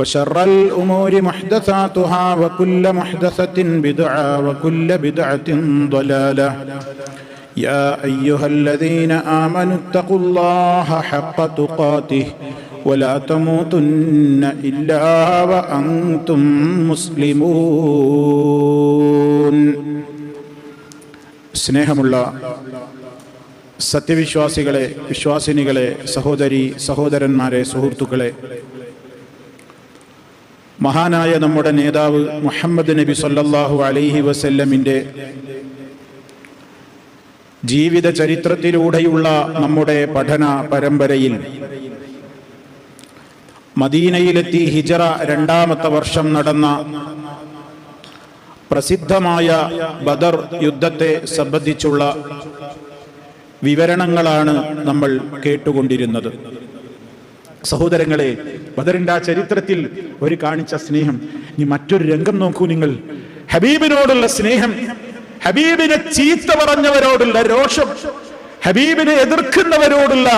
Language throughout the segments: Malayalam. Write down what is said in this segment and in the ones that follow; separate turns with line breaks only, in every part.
وشر الأمور محدثاتها وكل محدثة بدعة وكل بدعة ضلالة يا أيها الذين آمنوا اتقوا الله حق تقاته ولا تموتن إلا وأنتم مسلمون സ്നേഹമുള്ള സത്യവിശ്വാസികളെ വിശ്വാസിനികളെ സഹോദരി സഹോദരന്മാരെ സുഹൃത്തുക്കളെ മഹാനായ നമ്മുടെ നേതാവ് മുഹമ്മദ് നബി സല്ലാഹു അലൈഹി വസല്ലമിന്റെ ജീവിത ചരിത്രത്തിലൂടെയുള്ള നമ്മുടെ പഠന പരമ്പരയിൽ മദീനയിലെത്തി ഹിജറ രണ്ടാമത്തെ വർഷം നടന്ന പ്രസിദ്ധമായ ബദർ യുദ്ധത്തെ സംബന്ധിച്ചുള്ള വിവരണങ്ങളാണ് നമ്മൾ കേട്ടുകൊണ്ടിരുന്നത്. സഹോദരങ്ങളെ ബദറിന്റെ ആ ചരിത്രത്തിൽ ഒരു കാണിച്ച സ്നേഹം. ഇനി മറ്റൊരു രംഗം നോക്കൂ നിങ്ങൾ. ഹബീബിനോടുള്ള സ്നേഹം ഹബീബിനെ ചീത്ത പറഞ്ഞവരോടുള്ള രോഷം ഹബീബിനെ എതിർക്കുന്നവരോടുള്ള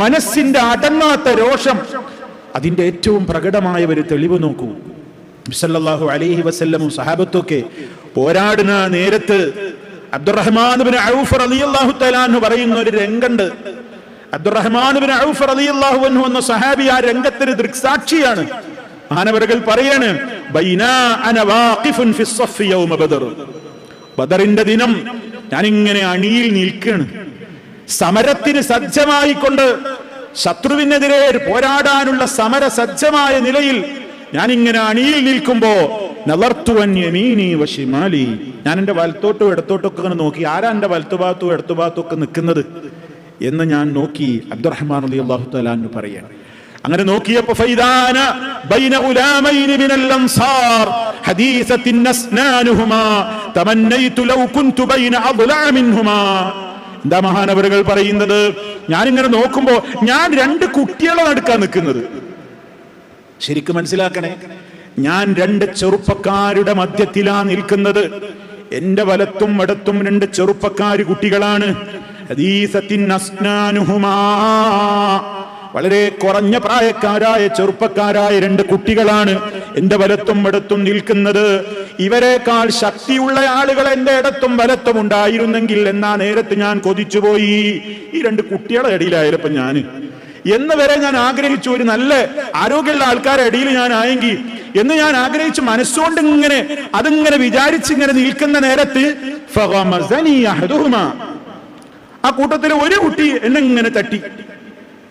മനസ്സിന്റെ അടങ്ങാത്ത രോഷം അതിന്റെ ഏറ്റവും പ്രകടമായ ഒരു തെളിവ് നോക്കൂ. സല്ലല്ലാഹു അലൈഹി വസല്ലമും സഹാബത്തൊക്കെ പോരാടുന്ന നേരത്ത് അബ്ദുറഹ്മാൻ ഔഫ് റളിയല്ലാഹു തആല പറയുന്ന ഒരു രംഗണ്ട് അബ്ദുറഹ്മാൻ ഔഫ് റളിയല്ലാഹു അൻഹു എന്ന സഹാബി ആ രംഗത്തിന് ദൃക്സാക്ഷിയാണ്. മാനവരകൾ പറയാണ് ബൈനാ അന വാഖിഫുൻ ഫി സ്സഫ് യൗമ ബദർ. ബദറിന്റെ ദിനം ഞാൻ ഇങ്ങനെ അണിയിൽ നിൽക്കുകയാണ്. സമരത്തിന് സജ്ജമായിക്കൊണ്ട് ശത്രുവിനെതിരെ പോരാടാനുള്ള സമര സജ്ജമായ നിലയിൽ ഞാൻ ഇങ്ങനെ അണിയിൽ നിൽക്കുമ്പോ ഞാൻ എന്റെ വലത്തോട്ടും ഇടത്തോട്ടും ഒക്കെ ഇങ്ങനെ നോക്കി ആരാ എന്റെ വലത്തുഭാഗത്തും ഇടത്തുഭാഗത്തും ഒക്കെ നിൽക്കുന്നത്? എന്ന് ഞാൻ നോക്കി അബ്ദുറഹ്മാൻ അലി അള്ളാഹു തലാന്ന് പറയാൻ അങ്ങനെ നോക്കിയപ്പോ പറയുന്നത്? ഞാൻ ഇങ്ങനെ നോക്കുമ്പോ ഞാൻ രണ്ട് കുട്ടികളെ നടക്കാൻ നിൽക്കുന്നത്. ശരിക്കും മനസ്സിലാക്കണേ ഞാൻ രണ്ട് ചെറുപ്പക്കാരുടെ മധ്യത്തിലാ നിൽക്കുന്നത്. എന്റെ വലത്തും ഇടത്തും രണ്ട് ചെറുപ്പക്കാര് കുട്ടികളാണ്. വളരെ കുറഞ്ഞ പ്രായക്കാരായ ചെറുപ്പക്കാരായ രണ്ട് കുട്ടികളാണ് എന്റെ വലത്തും ഇടത്തും നിൽക്കുന്നത്. ഇവരെക്കാൾ ശക്തിയുള്ള ആളുകൾ എന്റെ ഇടത്തും വലത്തും ഉണ്ടായിരുന്നെങ്കിൽ എന്നാ നേരത്ത് ഞാൻ കൊതിച്ചുപോയി ഈ രണ്ട് കുട്ടികളെ ഇടയിലായാലപ്പോ ഞാൻ എന്ന് വരെ ഞാൻ ആഗ്രഹിച്ചു ഒരു നല്ല ആരോഗ്യമുള്ള ആൾക്കാരുടെ ഇടയിൽ ഞാൻ ആയെങ്കിൽ എന്ന് ഞാൻ ആഗ്രഹിച്ചു മനസ്സുകൊണ്ട് ഇങ്ങനെ അതിങ്ങനെ വിചാരിച്ച് ഇങ്ങനെ നിൽക്കുന്ന നേരത്ത് ആ കൂട്ടത്തിൽ ഒരു കുട്ടി എന്നെ ഇങ്ങനെ തട്ടി.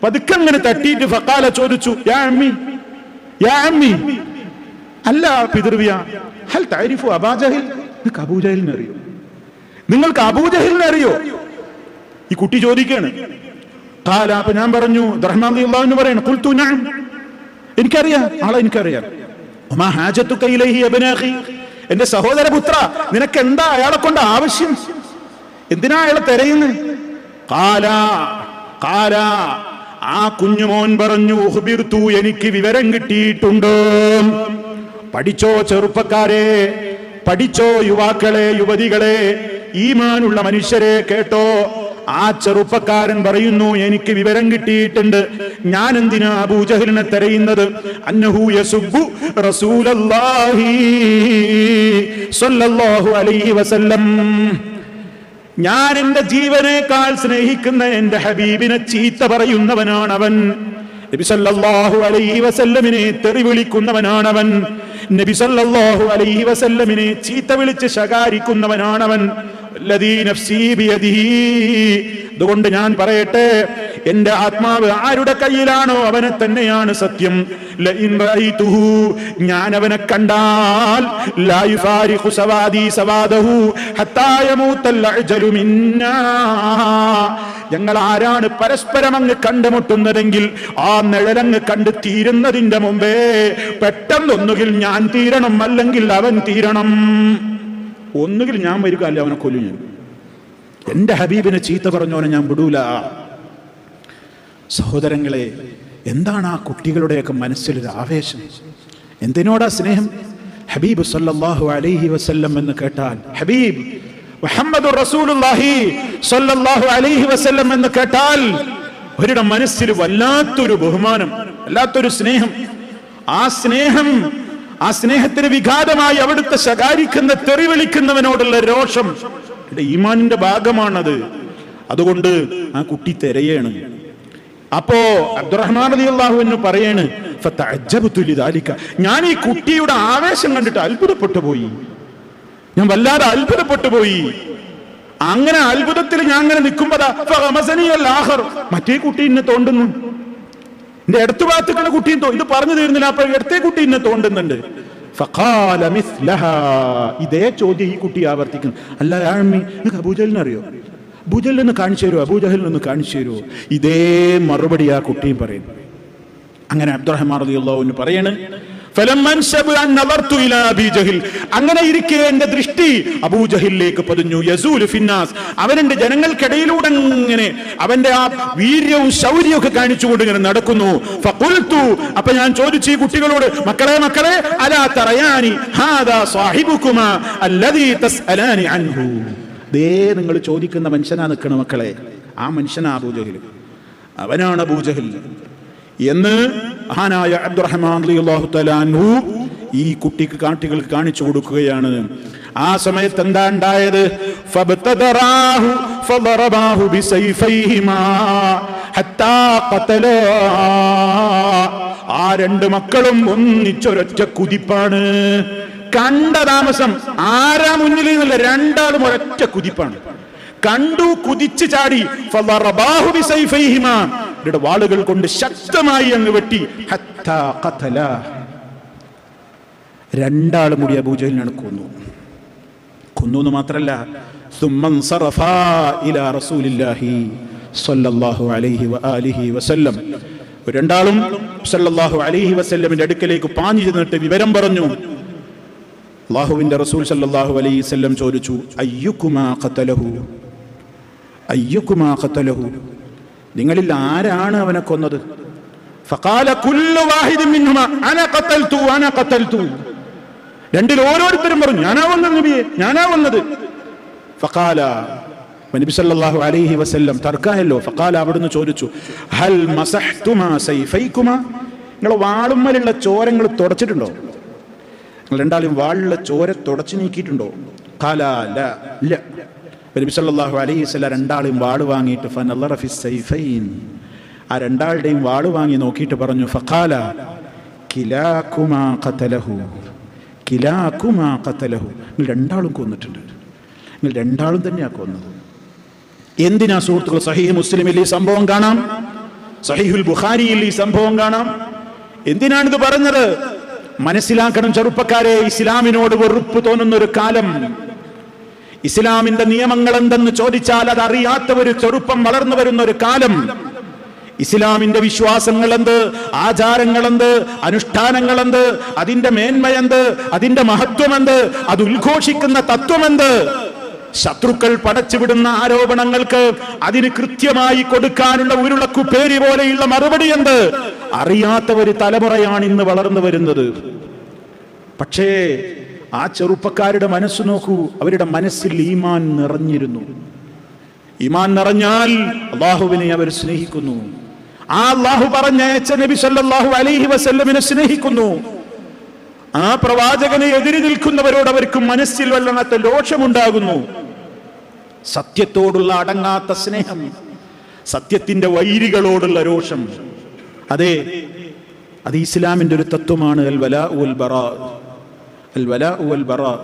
പതുക്കെ ഇങ്ങനെ തട്ടിയിട്ട് ഫക്കാല ചോദിച്ചു യാ അമ്മി യാ അമ്മി. അല്ല പിതൃവ്യ ഹൽ നിങ്ങൾക്ക് അബൂജഹിലിനെ അറിയോ? നിങ്ങൾക്ക് അബൂജഹലിനെ അറിയോ? ഈ കുട്ടി ചോദിക്കാണ്. കാല അപ്പൊ ഞാൻ പറഞ്ഞു അള്ളാഹുന്ന് പറയണം ഞാൻ എനിക്കറിയാം ആളെ എനിക്കറിയാം. ഹാജത്തു അബനാഹി എന്റെ സഹോദരപുത്ര നിനക്ക് എന്താ അയാളെ കൊണ്ട് ആവശ്യം? എന്തിനാ അയാളെ തിരയുന്നത് കാല കാല. ആ കുഞ്ഞുമോൻ പറഞ്ഞു ഉഹ്ബിർത്തു എനിക്ക് വിവരം കിട്ടിയിട്ടുണ്ട്. പഠിച്ചോ ചെറുപ്പക്കാരെ പഠിച്ചോ യുവാക്കളെ യുവതികളെ ഈമാനുള്ള മനുഷ്യരെ കേട്ടോ. ആ ചെറുപ്പക്കാരൻ പറയുന്നു എനിക്ക് വിവരം കിട്ടിയിട്ടുണ്ട്. ഞാൻ എന്തിനാ അബൂജഹലിനെ തെരയുന്നത്? അന്നഹു യസുബ്ബു റസൂലല്ലാഹി സ്വല്ലല്ലാഹു അലൈഹി വസല്ലം. ഞാൻ എന്റെ ജീവനേക്കാൾ സ്നേഹിക്കുന്ന എന്റെ ഹബീബിനെ ചീത്ത പറയുന്നവനാണ് അവൻ നബി സല്ലല്ലാഹു അലൈഹി വസല്ലമിനെ തെറി വിളിക്കുന്നവനാണവൻ. നബി സല്ലല്ലാഹു അലൈഹി വസല്ലമിനെ ചീത്ത വിളിച്ച് ശകാരിക്കുന്നവനാണവൻ. അതുകൊണ്ട് ഞാൻ പറയട്ടെ എന്റെ ആത്മാവ് ആരുടെ കയ്യിലാണോ അവനെ തന്നെയാണ് സത്യം. ഞാൻ അവനെ കണ്ടാൽ ഞങ്ങൾ ആരാണ് പരസ്പരം അങ്ങ് കണ്ടുമുട്ടുന്നതെങ്കിൽ ആ നിഴലങ്ങ് കണ്ട് തീരുന്നതിന്റെ മുമ്പേ പെട്ടെന്നൊന്നുകിൽ ഞാൻ തീരണം അല്ലെങ്കിൽ അവൻ തീരണം. ഒന്നുകിൽ ഞാൻ വരിക അല്ല അവനെ കൊല്ലു ഞാൻ എന്റെ ഹബീബിനെ ചീത്ത പറഞ്ഞോനെ ഞാൻ വിടൂല. സഹോദരങ്ങളെ എന്താണ് ആ കുട്ടികളുടെയൊക്കെ മനസ്സിലൊരു ആവേശം? എന്തിനോടാ സ്നേഹം? ഹബീബ് സല്ലാഹു അലൈഹി വസല്ലം എന്ന് കേട്ടാൽ ഹബീബ് മുഹമ്മദ് റസൂലുള്ളാഹി സല്ലല്ലാഹു അലൈഹി വസല്ലം എന്ന് കേട്ടാൽ അവരുടെ മനസ്സിൽ വല്ലാത്തൊരു ബഹുമാനം വല്ലാത്തൊരു സ്നേഹം. ആ സ്നേഹം ആ സ്നേഹത്തിന് വിഘാതമായി അവിടുത്തെ ശകാരിക്കുന്ന തെറി വിളിക്കുന്നവനോടുള്ള രോഷം ഈമാനിന്റെ ഭാഗമാണത്. അതുകൊണ്ട് ആ കുട്ടി തിരയാണ്. അപ്പോ അബ്ദുറഹ്മാൻ അലി അള്ളാഹു എന്ന് പറയാണ്. ഞാൻ ഈ കുട്ടിയുടെ ആവേശം കണ്ടിട്ട് അത്ഭുതപ്പെട്ടു പോയി. ഞാൻ വല്ലാതെ അത്ഭുതപ്പെട്ടു പോയി. അങ്ങനെ അത്ഭുതത്തിൽ ഞാൻ അങ്ങനെ നിൽക്കുമ്പോഴാ ആഹർ മറ്റേ കുട്ടി ഇന്നെ തോണ്ടുന്നു. എന്റെ അടുത്ത ഭാഗത്തേക്കുള്ള കുട്ടിയും ഇത് പറഞ്ഞു തീർന്നില്ല അപ്പൊ ഇടത്തെ കുട്ടി ഇന്നെ തോണ്ടുന്നുണ്ട്. ഇതേ ചോദ്യം ഈ കുട്ടി ആവർത്തിക്കുന്നു. അല്ല ആഴ്മി നിങ്ങൾക്ക് അബൂജലിനെ അറിയോ അബൂജലിൽ നിന്ന് കാണിച്ചു തരുമോ അബൂജഹലിൽ നിന്ന് കാണിച്ചു തരുമോ ഇതേ മറുപടി ആ കുട്ടിയും പറയും. അങ്ങനെ അബ്ദുറഹ്മാൻ റളിയല്ലാഹു പറയാണ് അങ്ങനെ ഇരിക്കെ എന്റെ ദൃഷ്ടി അബൂജഹിലേക്ക് പതിഞ്ഞു. യസൂൽ ഫിന്നാസ്. അവൻ എന്റെ ജനങ്ങൾക്കിടയിലൂടെ ഇങ്ങനെ അവന്റെ ആ വീര്യവും ശൗര്യവും ഒക്കെ കാണിച്ചുകൊണ്ട് ഇങ്ങനെ നടക്കുന്നു. അപ്പൊ ഞാൻ ചോദിച്ചു ഈ കുട്ടികളോട് മക്കളെ മക്കളെ അലാ തറയാനി? ഹാദാ സാഹിബുക്കുമാ അല്ലദീ തസ്അലാനി അൻഹു. ദേ നിങ്ങൾ ചോദിക്കുന്ന മനുഷ്യനാ നിൽക്കണ മക്കളെ. ആ മനുഷ്യനാ അബൂജഹിൽ അവനാണ് അബൂജഹിൽ എന്ന് മഹാനായ അബ്ദുറഹ്മാൻ റളിയല്ലാഹു തലാൻഹു ഈ കുട്ടിക്ക് കാട്ടികൾക്ക് കാണിച്ചു കൊടുക്കുകയാണ്. ആ സമയത്ത് എന്താ ഉണ്ടായത്? ആ രണ്ട് മക്കളും ഒന്നിച്ചൊരൊറ്റ കുതിപ്പാണ്. കണ്ട താമസം ആരാ മുന്നിൽ നിന്നുള്ള രണ്ടാളും ഒരൊറ്റ കുതിപ്പാണ്. കണ്ടു കുതിച്ചു ചാടി ഇവരുടെ വാളുകൾ കൊണ്ട് ശക്തമായി അങ്ങ് വെട്ടി. രണ്ടാളും മുടി അബൂജലിനാണ് കൊന്നു കൊന്നു. എന്ന് മാത്രല്ല രണ്ടാളും സല്ലല്ലാഹു അലൈഹി വസല്ലമിന്റെ അടുക്കലേക്ക് പാഞ്ഞു ചെന്നിട്ട് വിവരം പറഞ്ഞു അള്ളാഹുവിന്റെ റസൂൽ സല്ലാഹു അലൈഹി വസല്ലം ചോദിച്ചു അയ്യുക്കുമാ ഖതലഹു അയ്യുക്കുമാ ഖതലഹു നിങ്ങളിൽ ആരാണ് അവനെ കൊന്നത്? രണ്ടിൽ ഓരോരുത്തരും പറഞ്ഞു ഞാനാ വന്നത് നബിയെ ഞാനാ വന്നത്. ഫക്കാല നബി സല്ലല്ലാഹു അലൈഹി വസല്ലം തർക്കായല്ലോ ഫഖാല അവിടുന്ന് ചോദിച്ചു ഹൽ മസഹ്തുമാ സൈഫൈക്കുമാ? നിങ്ങൾ വാളുമ്മലുള്ള ചോരങ്ങൾ തുടച്ചിട്ടുണ്ടോ? രണ്ടാളും വാളിലെ ചോര തുടച്ചു നീക്കിയിട്ടുണ്ടോ? കാലാല ഇല്ല നബി സല്ലല്ലാഹു അലൈഹി വസല്ലം രണ്ടാളും വാൾ വാങ്ങിയിട്ട് ഫനല്ലറ ഫി സൈഫൈൻ. ആ രണ്ടാളുടെയും വാൾ വാങ്ങി നോക്കിയിട്ട് പറഞ്ഞു ഫഖാല കിലാക്കുമാ ഖതലഹു കിലാക്കുമാ ഖതലഹു. നിങ്ങൾ രണ്ടാളും കൊന്നിട്ടുണ്ട്. നിങ്ങൾ രണ്ടാളും തന്നെയാണ് കൊന്നത്. എന്തിനാ സുഹൃത്തുക്കൾ സഹീഹ് മുസ്ലിമിൽ ഈ സംഭവം കാണാം? സഹീഹുൽ ബുഖാരിയിൽ ഈ സംഭവം കാണാം? എന്തിനാണിത് പറഞ്ഞത്? മനസ്സിലാക്കണം ചെറുപ്പക്കാരെ ഇസ്ലാമിനോട് വെറുപ്പ് തോന്നുന്ന ഒരു കാലം. ഇസ്ലാമിന്റെ നിയമങ്ങൾ എന്തെന്ന് ചോദിച്ചാൽ അത് അറിയാത്ത ഒരു ചെറുപ്പം വളർന്നു വരുന്ന ഒരു കാലം. ഇസ്ലാമിന്റെ വിശ്വാസങ്ങൾ എന്ത് ആചാരങ്ങൾ എന്ത് അനുഷ്ഠാനങ്ങൾ എന്ത് അതിന്റെ മേന്മയെന്ത് അതിന്റെ മഹത്വം എന്ത് അത് ഉദ്ഘോഷിക്കുന്ന തത്വമെന്ത്? ശത്രുക്കൾ പടച്ചുവിടുന്ന ആരോപണങ്ങൾക്ക് അതിന് കൃത്യമായി കൊടുക്കാനുള്ള ഉരുളക്കുപേരി പോലെയുള്ള മറുപടി എന്ത്? അറിയാത്ത ഒരു തലമുറയാണ് ഇന്ന് വളർന്നു വരുന്നത്. പക്ഷേ ആ ചെറുപ്പക്കാരുടെ മനസ്സ് നോക്കൂ. അവരുടെ മനസ്സിൽ ഈമാൻ നിറഞ്ഞിരുന്നു. ഈമാൻ നിറഞ്ഞാൽ അള്ളാഹുവിനെ അവർ സ്നേഹിക്കുന്നു. ആ അള്ളാഹു പറഞ്ഞയച്ച നബി സല്ലല്ലാഹു അലൈഹി വസല്ലമിനെ സ്നേഹിക്കുന്നു. ആ പ്രവാചകനെ എതിരി നിൽക്കുന്നവരോട് അവർക്ക് മനസ്സിൽ വല്ലാത്ത ലോഷമുണ്ടാകുന്നു. സത്യത്തോടുള്ള അടങ്ങാത്ത സ്നേഹം സത്യത്തിന്റെ വൈരികളോടുള്ള രോഷം. അതെ അത് ഇസ്ലാമിന്റെ ഒരു തത്വമാണ്. അൽ വല ഉൽ ബറ. അൽ വല ഉൽ ബറ.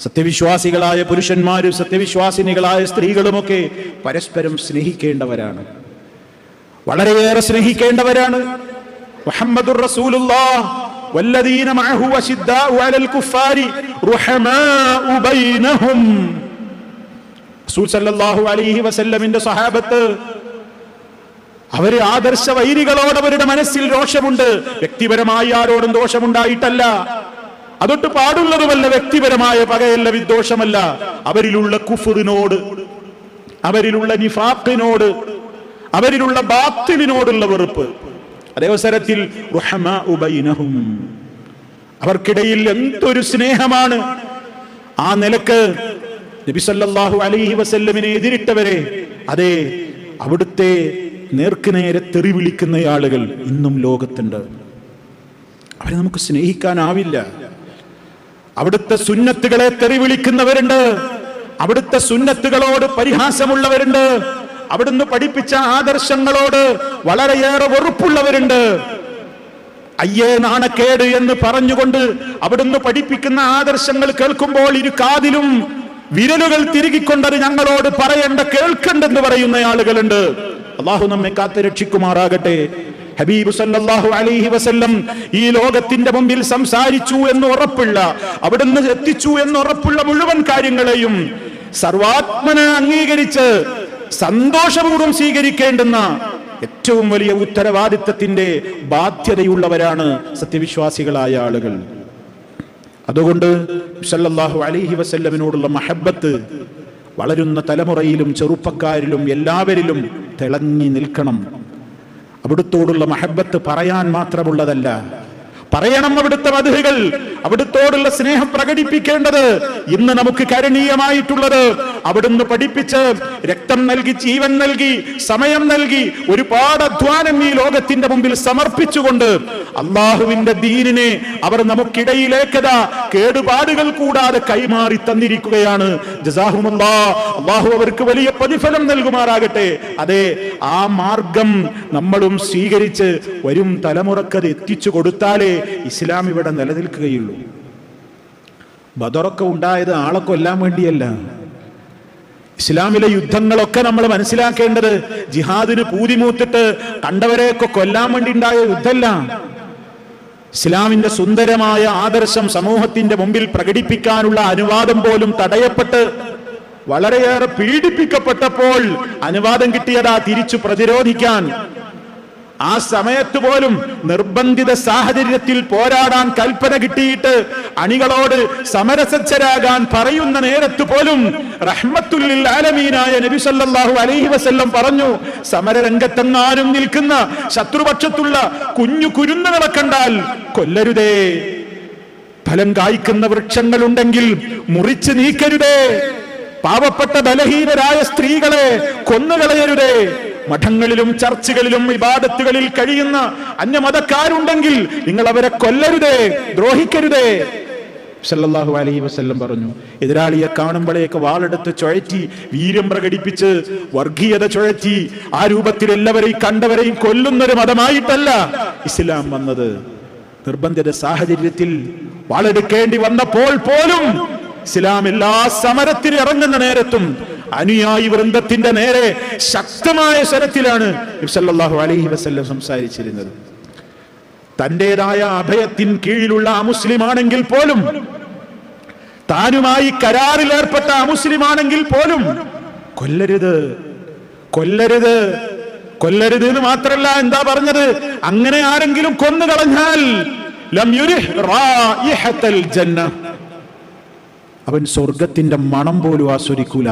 സത്യവിശ്വാസികളായ പുരുഷന്മാരും സത്യവിശ്വാസിനികളായ സ്ത്രീകളുമൊക്കെ പരസ്പരം സ്നേഹിക്കേണ്ടവരാണ്. വളരെയേറെ സ്നേഹിക്കേണ്ടവരാണ്. മുഹമ്മദുർ റസൂലുള്ളാഹ്. والذين معه أشداء على الكفار رحماء بينهم റസൂൽ സല്ലല്ലാഹു അലൈഹി വസല്ലമിന്റെ സഹാബത്ത് അവര് ആദർശ വൈരികളോട് അവരുടെ മനസ്സിൽ രോഷമുണ്ട് വ്യക്തിപരമായി ആരോടും ദോഷമുണ്ടായിട്ടല്ല അതൊട്ട് പാടുള്ളതുമല്ല വ്യക്തിപരമായ പകയല്ല വിദ്വേഷമല്ല അവരിലുള്ള കുഫറിനോട് അവരിലുള്ള നിഫാഖിനോട് അവരിലുള്ള ബാത്തിലിനോടുള്ള വെറുപ്പ് അതേവസരത്തിൽ. അവർക്കിടയിൽ എന്തൊരു സ്നേഹമാണ്. ആ നിലയ്ക്ക് നബി സല്ലല്ലാഹു അലൈഹി വസല്ലമിനെ എതിരിട്ടവരെ അതെ അവിടുത്തെ നേർക്കുനേരെ തെറി വിളിക്കുന്ന ആളുകൾ ഇന്നും ലോകത്തുണ്ട്. അവരെ നമുക്ക് സ്നേഹിക്കാനാവില്ല. അവിടുത്തെ സുന്നത്തുകളെ തെറി വിളിക്കുന്നവരുണ്ട്. അവിടുത്തെ സുന്നത്തുകളോട് പരിഹാസമുള്ളവരുണ്ട്. അവിടുന്ന് പഠിപ്പിച്ച ആദർശങ്ങളോട് വളരെയേറെ വെറുപ്പുള്ളവരുണ്ട്. അയ്യേ നാണക്കേട് എന്ന് പറഞ്ഞുകൊണ്ട് അവിടുന്ന് പഠിപ്പിക്കുന്ന ആദർശങ്ങൾ കേൾക്കുമ്പോൾ ഇരു കാതിലും വിരലുകൾ തിരുകിക്കൊണ്ടത് ഞങ്ങളോട് പറയേണ്ട കേൾക്കണ്ടെന്ന് പറയുന്ന ആളുകളുണ്ട്. അള്ളാഹു നമ്മെ കാത്തു രക്ഷിക്കുമാറാകട്ടെ. ഹബീബ് സല്ലല്ലാഹു അലൈഹി വസല്ലം ഈ ലോകത്തിന്റെ മുമ്പിൽ സംസാരിച്ചു എന്ന് ഉറപ്പുള്ള അവിടുന്ന് എത്തിച്ചു എന്ന് ഉറപ്പുള്ള മുഴുവൻ കാര്യങ്ങളെയും സർവാത്മന അംഗീകരിച്ച് സന്തോഷപൂർവം സ്വീകരിക്കേണ്ടുന്ന ഏറ്റവും വലിയ ഉത്തരവാദിത്തത്തിന്റെ ബാധ്യതയുള്ളവരാണ് സത്യവിശ്വാസികളായ ആളുകൾ. അതുകൊണ്ട് സല്ലല്ലാഹു അലൈഹി വസല്ലമിനോടുള്ള മഹബത്ത് വളരുന്ന തലമുറയിലും ചെറുപ്പക്കാരിലും എല്ലാവരിലും തിളങ്ങി നിൽക്കണം. അവിടുത്തോടുള്ള മഹബത്ത് പറയാൻ മാത്രമുള്ളതല്ല പറയണം അവിടുത്തെ മധുകൾ അവിടുത്തോടുള്ള സ്നേഹം പ്രകടിപ്പിക്കേണ്ടത് ഇന്ന് നമുക്ക് കരണീയമായിട്ടുള്ളത്. അവിടുന്ന് പഠിപ്പിച്ച് രക്തം നൽകി ജീവൻ നൽകി സമയം നൽകി ഒരുപാട് അധ്വാനം ഈ ലോകത്തിന്റെ മുമ്പിൽ സമർപ്പിച്ചുകൊണ്ട് അള്ളാഹുവിന്റെ ദീനിനെ അവർ നമുക്കിടയിലേക്കത കേടുപാടുകൾ കൂടാതെ കൈമാറി തന്നിരിക്കുകയാണ്. അള്ളാഹു അവർക്ക് വലിയ പ്രതിഫലം നൽകുമാറാകട്ടെ. അതെ ആ മാർഗം നമ്മളും സ്വീകരിച്ച് വരും തലമുറക്കത് എത്തിച്ചു കൊടുത്താലേ ഇസ്ലാം ഇവിടെ നിലനിൽക്കുകയുള്ളൂ. ബദറൊക്കെ ഉണ്ടായത് ആളെ കൊല്ലാൻ വേണ്ടിയല്ല. ഇസ്ലാമിലെ യുദ്ധങ്ങളൊക്കെ നമ്മൾ മനസ്സിലാക്കേണ്ടത് ജിഹാദിന് പൂതിമൂത്തിട്ട് കണ്ടവരെയൊക്കെ കൊല്ലാൻ വേണ്ടി ഉണ്ടായ യുദ്ധമല്ല ഇസ്ലാമിന്റെ സുന്ദരമായ ആദർശം സമൂഹത്തിന്റെ മുമ്പിൽ പ്രകടിപ്പിക്കാനുള്ള അനുവാദം പോലും തടയപ്പെട്ട് വളരെയേറെ പീഡിപ്പിക്കപ്പെട്ടപ്പോൾ അനുവാദം കിട്ടിയതാ തിരിച്ചു പ്രതിരോധിക്കാൻ ആ സമയത്ത് പോലും നിർബന്ധിത സാഹചര്യത്തിൽ പോരാടാൻ കൽപ്പന കിട്ടിയിട്ട് അണികളോട് സമരസജ്ജരാകാൻ പറയുന്ന നേരത്ത് പോലും റഹ്മത്തുല്ലിൽ ആലമീനായ നബി സല്ലല്ലാഹു അലൈഹി വസല്ലം പറഞ്ഞു സമരരംഗത്തെങ്ങാനും നിൽക്കുന്ന ശത്രുപക്ഷത്തുള്ള കുഞ്ഞു കുരുന്നുകളെ കണ്ടാൽ കൊല്ലരുതേ. ഫലം കായ്ക്കുന്ന വൃക്ഷങ്ങളുണ്ടെങ്കിൽ മുറിച്ച് നീക്കരുതേ. പാവപ്പെട്ട ബലഹീനരായ സ്ത്രീകളെ കൊന്നുകളയരുതേ. മഠങ്ങളിലും ചർച്ചുകളിലും വിവാദത്തുകളിൽ കഴിയുന്ന അന്യമതക്കാരുണ്ടെങ്കിൽ നിങ്ങൾ അവരെ കൊല്ലരുതേ ദ്രോഹിക്കരുതേ. സല്ലാഹു അലൈഹി വസ്ല്ലം പറഞ്ഞു എതിരാളിയെ കാണുമ്പോഴേക്ക് വാളെടുത്ത് ചുഴറ്റി വീര്യം പ്രകടിപ്പിച്ച് വർഗീയത ചുഴറ്റി ആ രൂപത്തിൽ എല്ലാവരെയും കണ്ടവരെയും കൊല്ലുന്നൊരു മതമായിട്ടല്ല ഇസ്ലാം വന്നത്. നിർബന്ധിത സാഹചര്യത്തിൽ വാളെടുക്കേണ്ടി വന്നപ്പോൾ പോലും ഇസ്ലാം എല്ലാ സമരത്തിന് ഇറങ്ങുന്ന നേരത്തും അനുയായി വൃന്ദത്തിന്റെ നേരെ ശക്തമായ സ്വരത്തിലാണ് നബി സല്ലല്ലാഹു അലൈഹി വസല്ലം സംസാരിച്ചിരുന്നത്. തന്റേതായ അഭയത്തിൻ കീഴിലുള്ള ആ മുസ്ലിം ആണെങ്കിൽ പോലും താനുമായി കരാറിൽ ഏർപ്പെട്ട ആണെങ്കിൽ പോലും കൊല്ലരുത് കൊല്ലരുത് കൊല്ലരുത് എന്ന് മാത്രല്ല എന്താ പറഞ്ഞത്? അങ്ങനെ ആരെങ്കിലും കൊന്നു കളഞ്ഞാൽ ലം ജന്ന അവൻ സ്വർഗത്തിന്റെ മണം പോലും ആസ്വദിക്കൂല.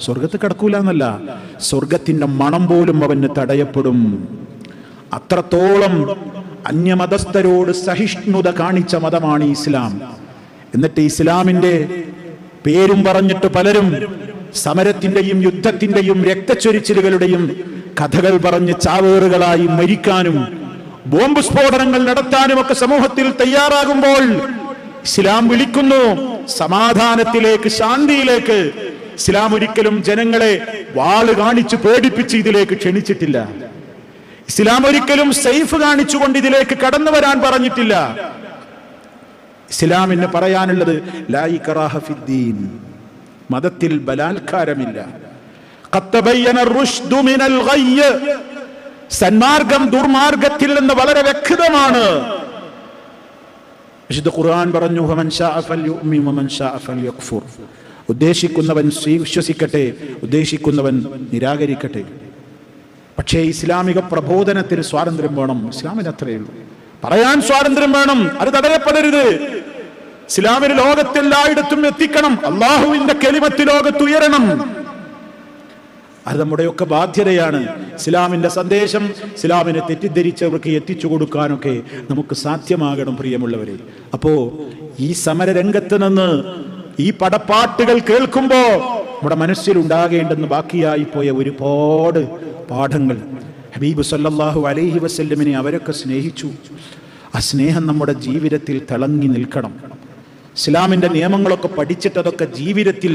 സ്വർഗത്ത് കിടക്കൂല എന്നല്ല. സ്വർഗത്തിന്റെ മണം പോലും അവന് തടയപ്പെടും. അത്രത്തോളം അന്യമതസ്ഥരോട് സഹിഷ്ണുത കാണിച്ച മതമാണ് ഇസ്ലാം. എന്നിട്ട് ഇസ്ലാമിന്റെ പേരും പറഞ്ഞിട്ട് പലരും സമരത്തിന്റെയും യുദ്ധത്തിന്റെയും രക്തച്ചൊരിച്ചിലുകളുടെയും കഥകൾ പറഞ്ഞ് ചാവേറുകളായി മരിക്കാനും ബോംബ് സ്ഫോടനങ്ങൾ നടത്താനും ഒക്കെ സമൂഹത്തിൽ തയ്യാറാകുമ്പോൾ ഇസ്ലാം വിളിക്കുന്നു. സമാധാനത്തിലേക്ക് ശാന്തിയിലേക്ക്. ഇസ്ലാം ഒരിക്കലും ജനങ്ങളെ വാൾ കാണിച്ച് പേടിപ്പിച്ച് ഇതിലേക്ക് ക്ഷണിച്ചിട്ടില്ല. ഇസ്ലാം ഒരിക്കലും സേഫ് കാണിച്ചുകൊണ്ട് ഇതിലേക്ക് കടന്നു വരാൻ പറഞ്ഞിട്ടില്ല. ഇസ്ലാമിന് പറയാനുള്ളത് മതത്തിൽ ബലാത്കാരമില്ല. സന്മാർഗം ദുർമാർഗത്തിൽ നിന്ന് വളരെ വ്യക്തമാണ്. വിശുദ്ധ ഖുർആൻ പറഞ്ഞു "ഫമൻ ശാഅ ഫൽയുഅ്മിൻ വമൻ ശാഅ ഫൽയക്ഫുർ." ഉദ്ദേശിക്കുന്നവൻ വിശ്വസിക്കട്ടെ ഉദ്ദേശിക്കുന്നവൻ നിരാകരിക്കട്ടെ. പക്ഷേ ഇസ്ലാമിക പ്രബോധനത്തിന് സ്വാതന്ത്ര്യം വേണം. ഇസ്ലാമിന് അത്രയേ ഉള്ളൂ. പറയാൻ സ്വാതന്ത്ര്യം വേണം. അത് തടയപ്പെടരുത്. ഇസ്ലാമിന് ലോകത്തെല്ലായിടത്തും എത്തിക്കണം. അള്ളാഹുവിന്റെ കെളിമത്ത് ലോകത്ത് ഉയരണം. അത് നമ്മുടെയൊക്കെ ബാധ്യതയാണ്. ഇസ്ലാമിന്റെ സന്ദേശം ഇസ്ലാമിനെ തെറ്റിദ്ധരിച്ചവർക്ക് എത്തിച്ചു കൊടുക്കാനൊക്കെ നമുക്ക് സാധ്യമാകണം പ്രിയമുള്ളവരെ. അപ്പോ ഈ സമരരംഗത്ത് നിന്ന് ഈ പടപ്പാട്ടുകൾ കേൾക്കുമ്പോൾ നമ്മുടെ മനസ്സിൽ ഉണ്ടാകേണ്ടെന്ന് ബാക്കിയായി പോയ ഒരുപാട് പാഠങ്ങൾ. ഹബീബ് സല്ലാഹു അലൈഹി വസല്ലമിനെ അവരൊക്കെ സ്നേഹിച്ചു. ആ സ്നേഹം നമ്മുടെ ജീവിതത്തിൽ തിളങ്ങി നിൽക്കണം. ഇസ്ലാമിന്റെ നിയമങ്ങളൊക്കെ പഠിച്ചിട്ട് അതൊക്കെ ജീവിതത്തിൽ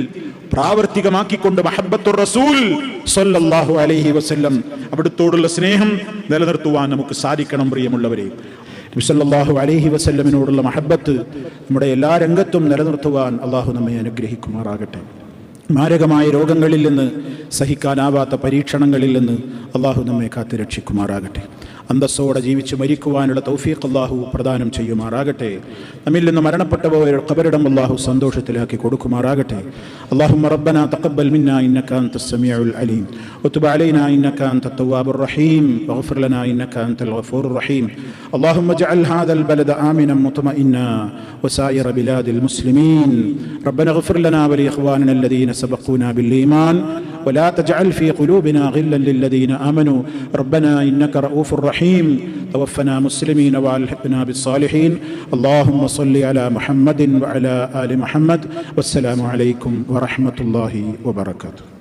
പ്രാവർത്തികമാക്കിക്കൊണ്ട് മഹബത്തുർ റസൂൽ സൊല്ലാഹു അലഹി വസ്ല്ലം അവിടുത്തോടുള്ള സ്നേഹം നിലനിർത്തുവാൻ നമുക്ക് സാധിക്കണം പ്രിയമുള്ളവരെ. നബി അലഹി വസ്ല്ലമിനോടുള്ള മഹബത്ത് നമ്മുടെ എല്ലാ രംഗത്തും നിലനിർത്തുവാൻ അള്ളാഹു നമ്മെ അനുഗ്രഹിക്കുമാറാകട്ടെ. മാരകമായ രോഗങ്ങളിൽ നിന്ന് സഹിക്കാനാവാത്ത പരീക്ഷണങ്ങളിൽ നിന്ന് അള്ളാഹു നമ്മെ കാത്തു രക്ഷിക്കുമാറാകട്ടെ അന്തസ്സോടെ ജീവിച്ച് മരിക്കുവാനുള്ള തൗഫീഖ് അള്ളാഹു പ്രദാനം ചെയ്യുമാറാകട്ടെ നമ്മിൽ നിന്ന് മരണപ്പെട്ടവരുടെ കബരിടം അള്ളാഹു സന്തോഷത്തിലാക്കി കൊടുക്കുമാറാകട്ടെ اللهم ربنا تقبل منا انك انت السميع العليم وتب علينا انك انت التواب الرحيم واغفر لنا انك انت الغفور الرحيم اللهم اجعل هذا البلد امنا مطمئنا وسائر بلاد المسلمين ربنا اغفر لنا ولاخواننا الذين سبقونا بالايمان ولا تجعل في قلوبنا غلا للذين امنوا ربنا انك رؤوف رحيم توفنا مسلمين والحقنا بالصالحين اللهم صل على محمد وعلى ال محمد والسلام عليكم ورحمه الله وبركاته